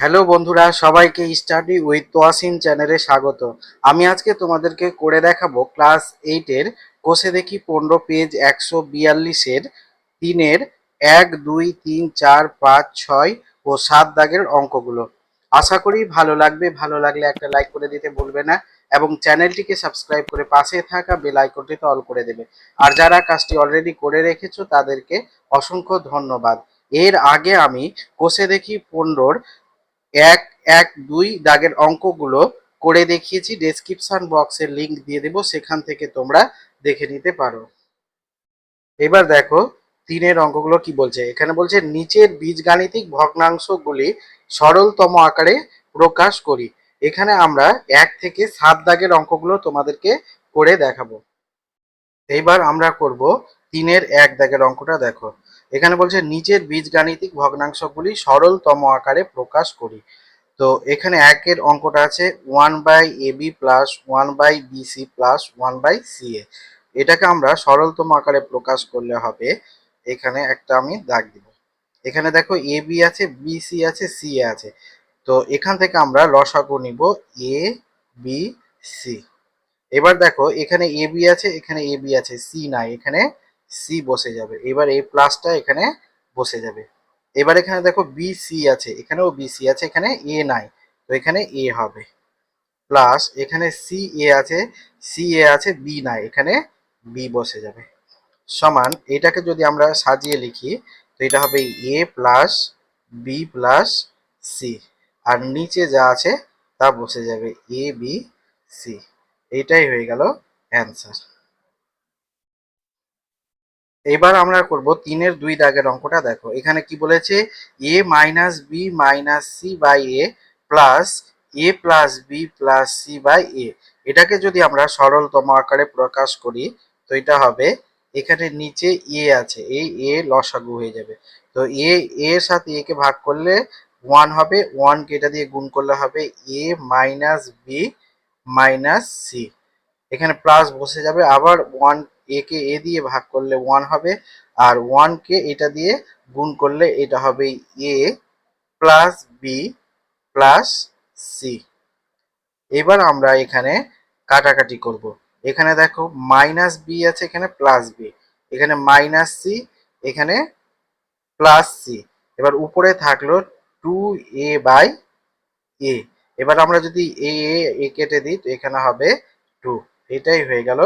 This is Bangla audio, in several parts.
হ্যালো বন্ধুরা, সবাইকে স্টাডি উইথ তোয়াসিন চ্যানেলে স্বাগত। আমি আজকে তোমাদেরকে করে দেখাবো ক্লাস এইটের, কোষে দেখি পনেরো পেজ একশো বিয়াল্লিশের তিনের এক, দুই, তিন, চার, পাঁচ, ছয় ও সাত দাগের অঙ্কগুলো। আশা করি ভালো লাগবে, ভালো লাগলে একটা লাইক করে দিতে ভুলবে না এবং চ্যানেলটিকে সাবস্ক্রাইব করে পাশে থাকা বেল আইকনটিতে অল করে দেবে। আর যারা কাজটি অলরেডি করে রেখেছো তাদেরকে অসংখ্য ধন্যবাদ। এর আগে আমি কোষে দেখি পনেরোর এক এক, দুই দাগের অঙ্কগুলো করে দেখিয়েছি। ডেসক্রিপশন বক্সের লিংক দিয়ে দেবো, সেখান থেকে তোমরা দেখে নিতে পারো। এবার দেখো, তিনের অঙ্কগুলো কি বলছে? এখানে বলছে, নিচের বীজগাণিতিক ভগ্নাংশগুলি সরলতম আকারে প্রকাশ করি। এখানে আমরা এক থেকে সাত দাগের অঙ্কগুলো তোমাদেরকে করে দেখাবো। এইবার আমরা করব, তিনের এক দাগের অঙ্কটা দেখো। এখানে বলছে নিচের বীজগাণিতিক ভগ্নাংশগুলি সরলতম আকারে প্রকাশ করি। তো এখানে একের অঙ্কটা আছে one by A B plus one by BC plus one by C A এটাকে আমরা সরলতম আকারে প্রকাশ করলে হবে, এখানে একটা আমি দাগ দিব। এখানে দেখো এ বি আছে বি সি আছে সি এ আছে। তো এখান থেকে আমরা লসাগু নিব এ বি সি এবার দেখো, এখানে এ বি আছে, এখানে এ বি আছে সি নাই, এখানে সি বসে যাবে। এবার এই প্লাসটা এখানে বসে যাবে। এবার এখানে দেখো বি সি আছে। এখানেও বি সি আছে, এখানে এ নাই। তো এখানে এ হবে। প্লাস এখানে সি এ আছে। সি এ আছে বি নাই। এখানে বি বসে যাবে। সমান এটাকে যদি আমরা সাজিয়ে লিখি, তো এটা হবে A plus B plus C আর নিচে যা আছে, তা বসে যাবে এ বি সি এটাই হয়ে গেল অ্যান্সার এবার আমরা করব তিনের দুই দাগের অঙ্কটা দেখো। এখানে কি বলেছে? A minus B minus C by A plus A plus B plus C by A এটাকে যদি আমরা সরলতম আকারে প্রকাশ করি, তো এটা হবে এখানে নিচে এ আছে, এই এ লসাগু হয়ে যাবে। তো এ এর সাথে এ কে ভাগ করলে ওয়ান হবে ওয়ানকে এটা দিয়ে গুণ করলে হবে A minus B minus C এখানে প্লাস বসে যাবে, আবার ওয়ান এ কে এ দিয়ে ভাগ করলে ওয়ান হবে, আর ওয়ানকে এটা দিয়ে গুণ করলে এটা হবে A plus B plus C এবার আমরা এখানে কাটাকাটি করব। এখানে দেখো মাইনাস বি আছে এখানে প্লাস বি এখানে মাইনাস সি এখানে প্লাস সি এবার উপরে থাকল টু এ বাই এ এবার আমরা যদি এ এ কেটে দিই, তো এখানে হবে টু এটাই হয়ে গেল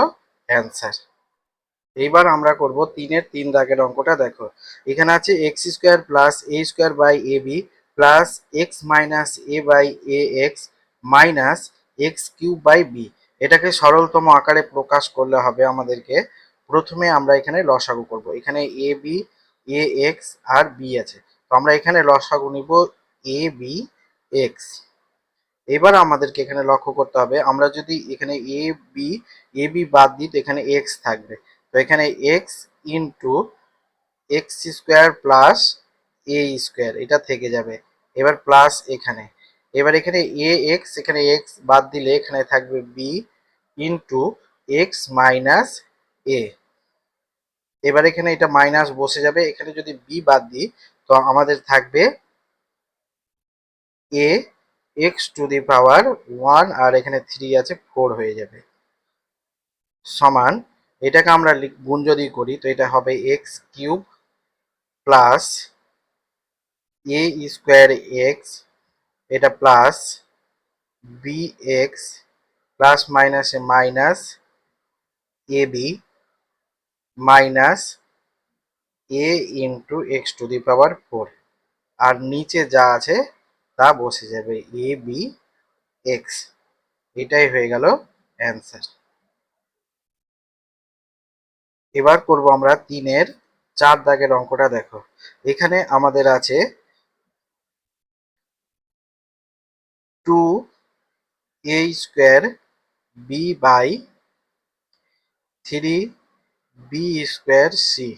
অ্যান্সার এইবার আমরা করব তিনের তিন দাগের অঙ্কটা, দেখো। এখানে আছে x square plus A square by A B plus x minus A by A x minus x cube by B এটাকে সরলতম আকারে প্রকাশ করলে হবে আমাদেরকে। প্রথমে আমরা এখানে লসাগু করব। এখানে এ বি এ এক্স আর বি আছে। তো আমরা এখানে লসাগু নিব এ বি এক্স এবার আমাদেরকে এখানে লক্ষ্য করতে হবে, আমরা যদি এখানে এ বি এ বি বাদ দিই তো এখানে এক্স থাকবে। তো এখানে x into x square plus A square এটা থেকে যাবে। এবার প্লাস এখানে। এবার এখানে এ এক্স এখানে এক্স বাদ দিলে এখানে থাকবে B into x minus A এবার এখানে এটা মাইনাস বসে যাবে। এখানে যদি বি বাদ দিই, তো আমাদের থাকবে A x to the power one আর এখানে থ্রি আছে ফোর হয়ে যাবে। সমান এটাকে আমরা গুণ যদি করি, তো এটা হবে x cube plus A square x এটা প্লাস বি এক্স প্লাস মাইনাসে minus A B minus A into x to the power four আর নিচে যা আছে, তা বসে যাবে এ বি এক্স এটাই হয়ে গেল অ্যান্সার এবার করব আমরা তিনের চার দাগের অঙ্কটা দেখো। এখানে আমাদের আছে two A square B by three B square C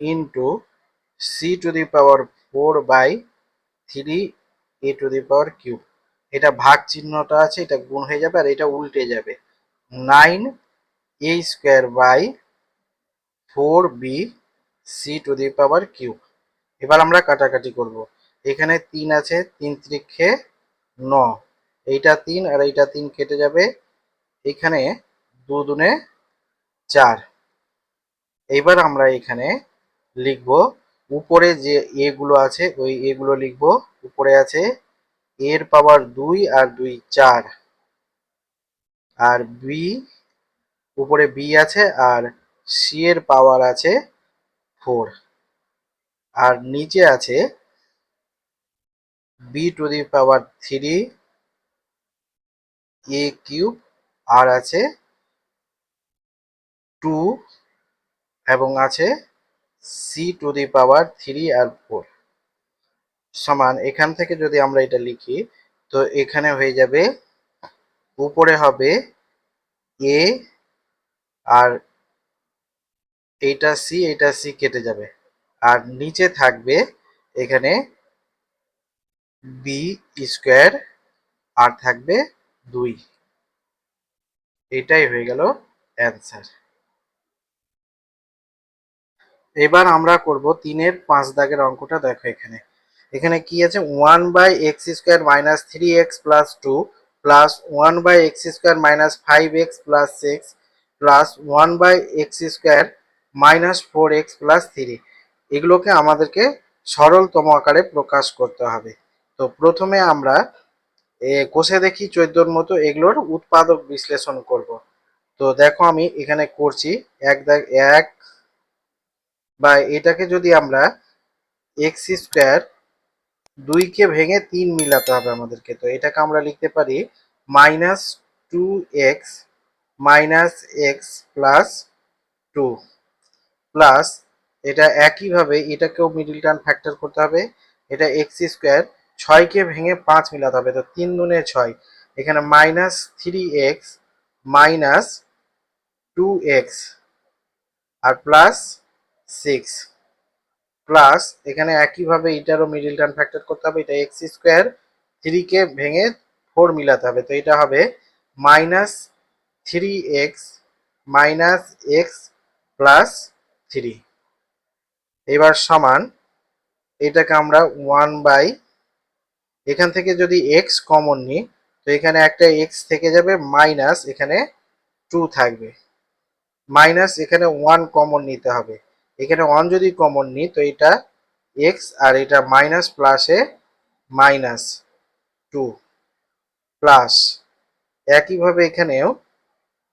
into C to the power four by three A to the power cube. এটা ভাগ চিহ্নটা আছে, এটা গুণ হয়ে যাবে আর এটা উল্টে যাবে। Nine A square by four B C to the power cube. এবার আমরা কাটাকাটি করব। এখানে তিন আছে, তিন ত্রিক্ষে ন। এইটা তিন আর এইটা তিন কেটে যাবে। এখানে দু দুনে চার। এবার আমরা এখানে লিখব, উপরে যে এ গুলো আছে, ওই এ গুলো লিখব। উপরে আছে এর পাওয়ার দুই আর দুই চার। আর বি, উপরে বি আছে আর সি এর পাওয়ার আছে ফোর আর নিচে আছে B to the power three A cube আর আছে টু এবং আছে C to the power three R four সমান, এখান থেকে যদি আমরা এটা লিখি, তো এখানে হয়ে যাবে, উপরে হবে এ আর এইটা সি এইটা সি কেটে যাবে। আর নিচে থাকবে এখানে বি স্কোয়ার আর থাকবে দুই। এটাই হয়ে গেল অ্যান্সার এবার আমরা করব তিনের পাঁচ দাগের অঙ্কটা, দেখো এখানে। এখানে কি আছে? One by x square minus three x plus two plus one by x square minus five x plus six plus one by x square minus four x plus three এগুলোকে আমাদেরকে সরলতম আকারে প্রকাশ করতে হবে। তো প্রথমে আমরা কোষে দেখি চোদ্দোর মতো এগুলোর উৎপাদক বিশ্লেষণ করব। তো দেখো আমি এখানে করছি এক এক বা এটাকে যদি আমরা এক্স স্কোয়ার দুইকে ভেঙে তিন মিলাতে হবে আমাদেরকে। তো এটাকে আমরা লিখতে পারি minus two x minus x plus two plus এটা একইভাবে এটাকেও মিডিল টার্ম ফ্যাক্টর করতে হবে। এটা এক্স স্কোয়ার ছয়কে ভেঙে পাঁচ মিলাতে হবে, তো তিন দুনে ছয়। এখানে minus three x minus two x আর প্লাস সিক্স প্লাস এখানে একইভাবে এটারও মিডিল টার্ম ফ্যাক্টর করতে হবে, এটা এক্স স্কোয়ার থ্রিকে ভেঙে ফোর মিলাতে হবে, তো এটা হবে minus three x minus x plus three. এবার সমান এটাকে আমরা ওয়ান বাই এখান থেকে যদি এক্স কমন নিই, তো এখানে একটা এক্স থেকে যাবে মাইনাস এখানে টু থাকবে। মাইনাস এখানে ওয়ান কমন নিতে হবে। এখানে ওয়ান যদি কমন নিই, তো এটা এক্স আর এটা মাইনাস প্লাসে মাইনাস টু প্লাস একইভাবে এখানেও,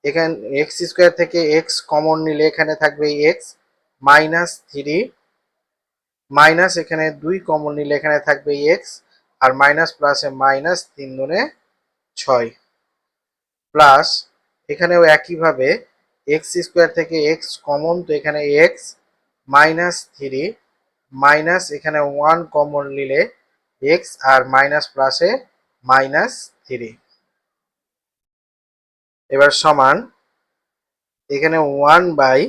এখানে এক্স স্কোয়ার থেকে এক্স কমন নিলে এখানে থাকবে এক্স মাইনাস থ্রি, মাইনাস এখানে দুই কমন নিলে এখানে থাকবে এক্স আর মাইনাস প্লাসে মাইনাস তিন দুনে ছয়। প্লাস এখানেও একইভাবে এক্স স্কোয়ার থেকে এক্স কমন, তো এখানে এক্স মাইনাস থ্রি, মাইনাস এখানে ওয়ান কমন নিলে এক্স আর মাইনাস প্লাসে মাইনাস থ্রি। এবার সমান এখানে ওয়ান বাই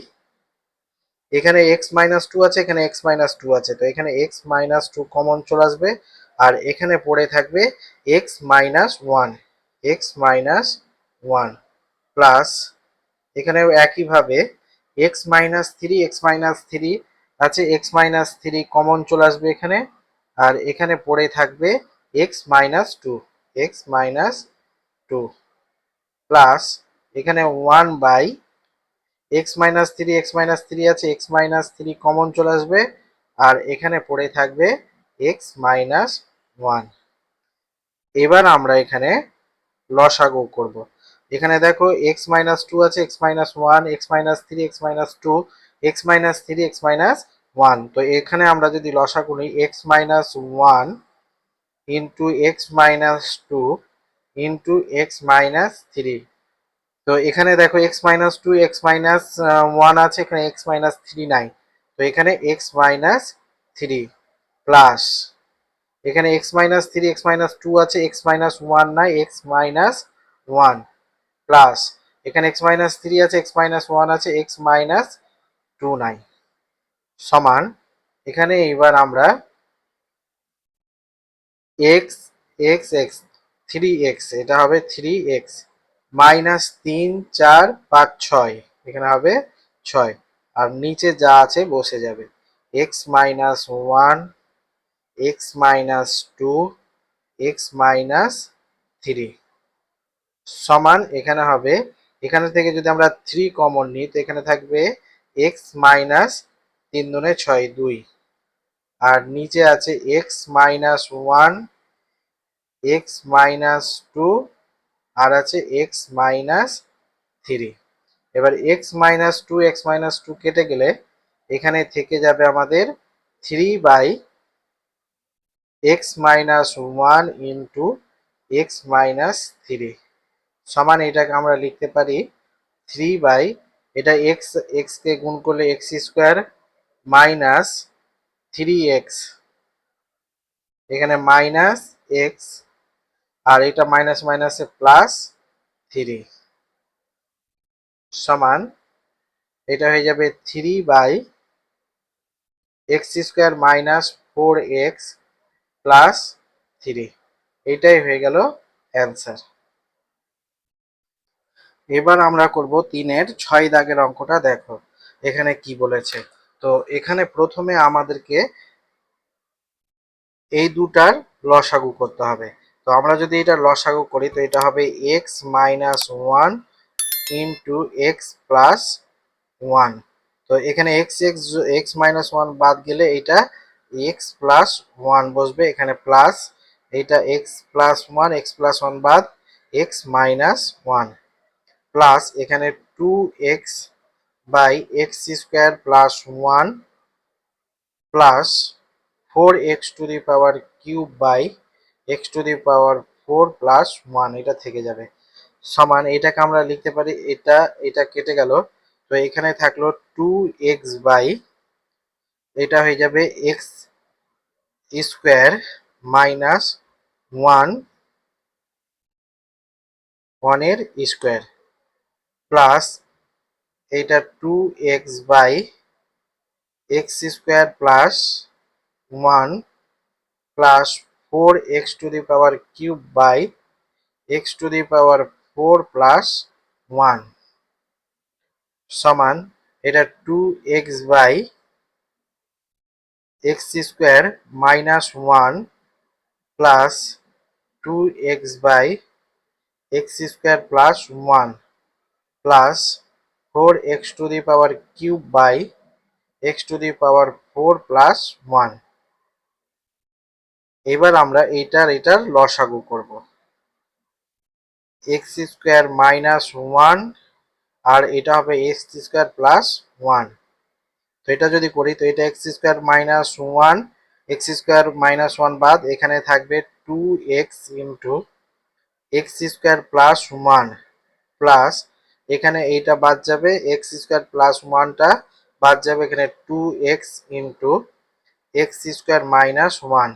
এখানে এক্স মাইনাস টু আছে এখানে এক্স মাইনাস টু আছে তো এখানে এক্স মাইনাস টু কমন চলে আসবে আর এখানে পড়ে থাকবে x minus one x minus one plus এখানেও একইভাবে x minus three x minus three আছে এক্স মাইনাস থ্রি কমন চলে আসবে এখানে আর এখানে পড়ে থাকবে x minus two x minus two plus এখানে one by x minus three x minus three আছে এক্স মাইনাস থ্রি কমন চলে আসবে আর এখানে পড়ে থাকবে এক্স মাইনাস ওয়ান এবার আমরা এখানে লসাগু করব এখানে দেখো এক্স মাইনাস টু আছে x minus one x minus three x minus two x minus three x minus one তো এখানে আমরা যদি লসাগু নিই x minus one into x minus two into x minus three তো এখানে দেখো x minus two x minus one আছে এখানে এক্স মাইনাস থ্রি নাই তো এখানে এক্স মাইনাস থ্রি প্লাস এখানে x minus three x minus two আছে এক্স মাইনাস ওয়ান নাই এক্স মাইনাস ওয়ান প্লাস এখানে এক্স মাইনাস থ্রি আছে এক্স মাইনাস ওয়ান আছে এক্স মাইনাস টু নাই সমান এখানে এবার আমরা x x x three x এটা হবে থ্রি এক্স মাইনাস তিন, চার, পাঁচ, ছয়। এখানে হবে ছয়। আর নিচে যা আছে বসে যাবে। X minus one x minus two x minus three. সমান এখানে হবে। এখানে থেকে যদি আমরা থ্রি কমন নিই, তো এখানে থাকবে এক্স মাইনাস তিন দুনে ছয়, দুই। আর নিচে আছে x minus one x minus two আর আছে এক্স মাইনাস থ্রি এবার x minus two x minus two কেটে গেলে এখানে থেকে যাবে আমাদের three by x minus one into x minus three সমান এটাকে আমরা লিখতে পারি থ্রি বাই এটা এক্স এক্সকে গুণ করলে x square minus three x এখানে মাইনাস এক্স আর এটা মাইনাস মাইনাসে প্লাস থ্রি সমান, এটা হয়ে যাবে three by x square minus four x plus three এটাই হয়ে গেল অ্যান্সার এবার আমরা করব তিনের ছয় দাগের অঙ্কটা, দেখো এখানে কি বলেছে। তো এখানে প্রথমে আমাদেরকে এই দুটার লসাগু করতে হবে। আমরা যদি এটা লসাগু করি, তো এটা হবে x minus one into x plus one তো এখানে x x x minus one বাদ গেলে এটা এক্স প্লাস ওয়ান বসবে। এখানে প্লাস এটা x plus one x plus one বাদ এক্স মাইনাস ওয়ান প্লাস এখানে two x by x square plus one plus four x to the power cube by x to the power four plus one, এটা থেকে যাবে। সমান, এটাকে আমরা লিখতে পারি, এটা এটা কেটে গেল। তো এখানে থাকল টু এক্স বাই এটা হয়ে যাবে এক্স স্কোয়ার মাইনাস ওয়ান ওয়ানের স্কোয়ার প্লাস এইটা two x by x square plus one plus four x to the power cube by x to the power four plus one সমান এটা two x by x square minus one plus two x by x square plus one plus four x to the power cube by x to the power four plus one এবার আমরা এইটার এটার লসাগু করব। এক্স স্কোয়ার মাইনাস ওয়ান আর এটা হবে এক্স স্কোয়ার প্লাস ওয়ান তো এটা যদি করি, তো এটা x square minus one x square minus one বাদ, এখানে থাকবে two x into x square plus one plus এখানে এইটা বাদ যাবে এক্স স্কোয়ার প্লাস ওয়ানটা বাদ যাবে এখানে two x into x square minus one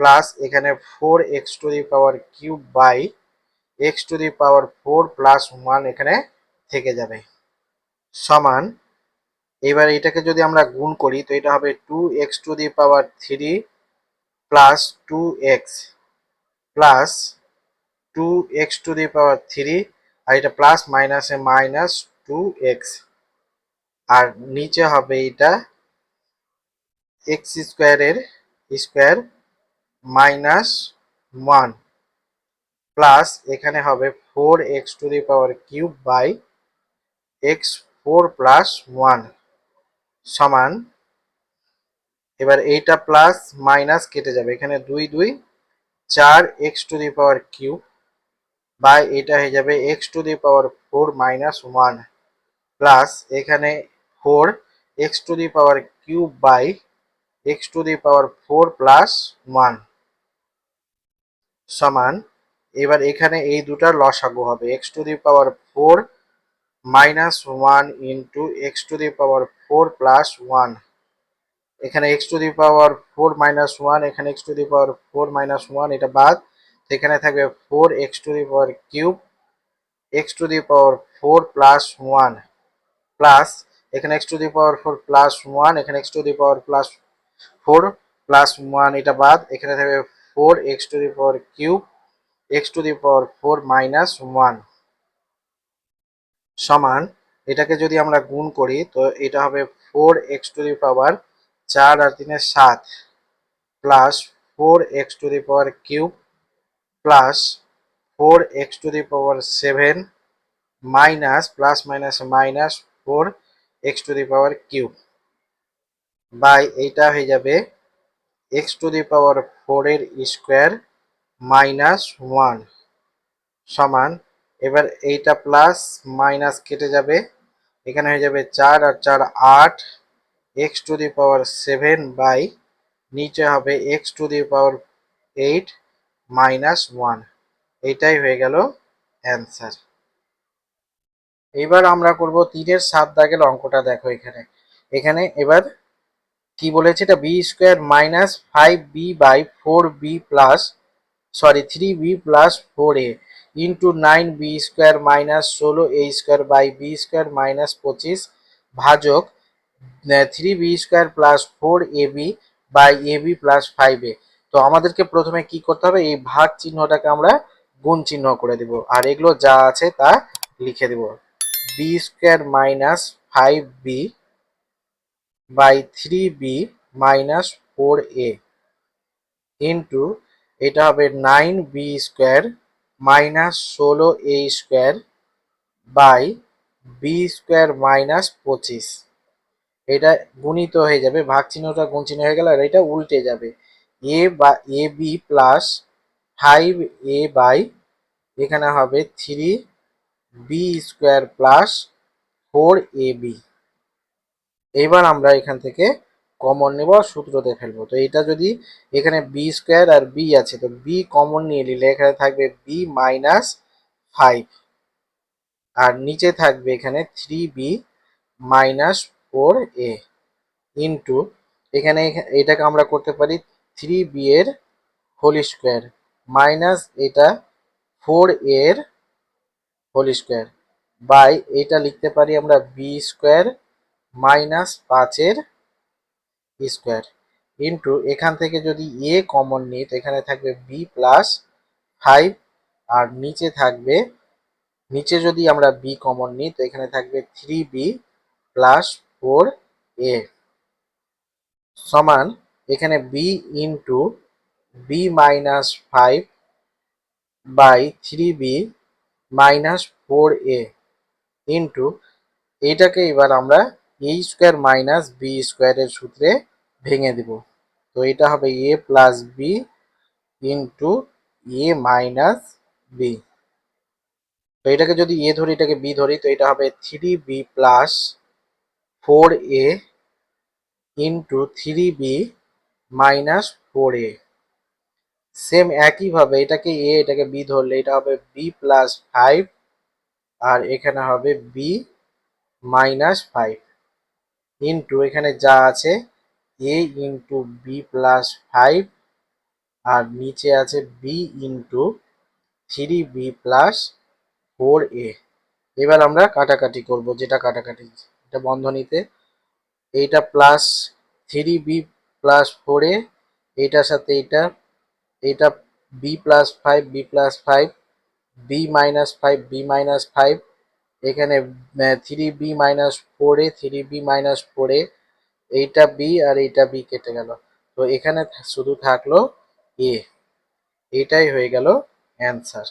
plus এখানে four x to the power cube by x to the power four plus one এখানে থেকে যাবে। সমান, এবার এটাকে যদি আমরা গুণ করি, তো এটা হবে two x to the power three plus two x plus two x to the power three আর এটা প্লাস মাইনাসে মাইনাস টু এক্স আর নিচে হবে এটা এক্স স্কোয়ারের স্কোয়ার মাইনাস ওয়ান প্লাস এখানে হবে four x to the power cube by x four plus one সমান, এবার এইটা প্লাস মাইনাস কেটে যাবে। এখানে দুই দুই চার x to the power cube by এটা হয়ে যাবে x to the power four minus one plus এখানে four x to the power cube by x to the power four plus one. সমান, এবার এখানে এই দুটার লসাগু হবে। X to the power four minus one into x to the power four plus one এখানে x to the power four minus one এখানে x to the power four minus one এটা বাদ। এখানে থাকবে four x to the power cube x to the power four plus one plus এখানে x to the power four plus one এখানে x to the power plus four plus one এটা বাদ। এখানে থাকবে four x to the power cube x to the power four minus one সমান, এটাকে যদি আমরা গুণ করি, তো এটা হবে four x to the power চার আর তিনের সাত plus four x to the power cube plus four x to the power seven minus plus minus minus four x to the power cube by, এইটা হয়ে যাবে এক্স টু দি পাওয়ার ফোরের স্কোয়ার মাইনাস ওয়ান সমান। এবার এইটা প্লাস মাইনাস কেটে যাবে। এখানে হয়ে যাবে চার আর চার আট। X to the power seven by নিচে হবে x to the power eight minus one. এইটাই হয়ে গেল অ্যান্সার। এবার আমরা করব তিনের সাত দাগের অঙ্কটা, দেখো এখানে। এখানে এবার কি বলেছে এটা? B square minus five b by four b plus sorry three b plus four a into nine b square minus ষোলো a square by b square minus পঁচিশ ভাজক three b square plus four a b by a b plus five a তো আমাদেরকে প্রথমে কি করতে হবে? এই ভাগ চিহ্নটাকে আমরা গুণ চিহ্ন করে দেব। আর এগুলো যা আছে তা লিখে দেব। B square minus five b by three b minus four a into এটা হবে নাইন বি স্কোয়ার মাইনাস ষোলো a square by b square minus পঁচিশ। এটা গুণিত হয়ে যাবে ভাগ চিহ্নটা গুণ চিহ্ন হয়ে গেল আর এটা উল্টে যাবে। এ বা a b plus five a by এখানে হবে three b square plus four a b এবার আমরা এখান থেকে কমন নেব সূত্রতে ফেলব। তো এটা যদি এখানে বি স্কোয়ার আর বি আছে, তো বি কমন নিয়ে নিলে এখানে থাকবে বি মাইনাস ফাইভ আর নিচে থাকবে এখানে three b minus four a into এখানে এটাকে আমরা করতে পারি থ্রি বি এর হোল স্কোয়ার মাইনাস এটা ফোর এর হোল স্কোয়ার বাই এটা লিখতে পারি আমরা বি স্কোয়ার মাইনাস পাঁচের স্কোয়ার ইন্টু এখান থেকে যদি এ কমন নিই তো এখানে থাকবে বি প্লাস ফাইভ আর নিচে থাকবে, নিচে যদি আমরা বি কমন নিই তো এখানে থাকবে three b plus four a সমান এখানে b into b minus five by three b minus four a into এইটাকে এবার আমরা এ স্কোয়ার মাইনাস বি স্কোয়ারের সূত্রে ভেঙে দিব। তো এটা হবে a plus b into a minus b তো এটাকে যদি এ ধরি, এটাকে বি ধরি, তো এটা হবে three b plus four a into three b minus four a same একইভাবে এটাকে এ এটাকে বি ধরলে এটা হবে বি প্লাস ফাইভ আর এখানে হবে বি মাইনাস ফাইভ ইন্টু এখানে যা আছে a into b plus five আর নিচে আছে b into three b plus four a এবার আমরা কাটাকাটি করব, যেটা কাটাকাটি, এটা বন্ধনীতে। এইটা plus three b plus four a এইটার সাথে এইটা এইটা b plus five b plus five b minus five b minus five এখানে three b minus four three b minus four এইটা বি আর এইটা বি কেটে গেল। তো এখানে শুধু থাকল এ এটাই হয়ে গেল অ্যান্সার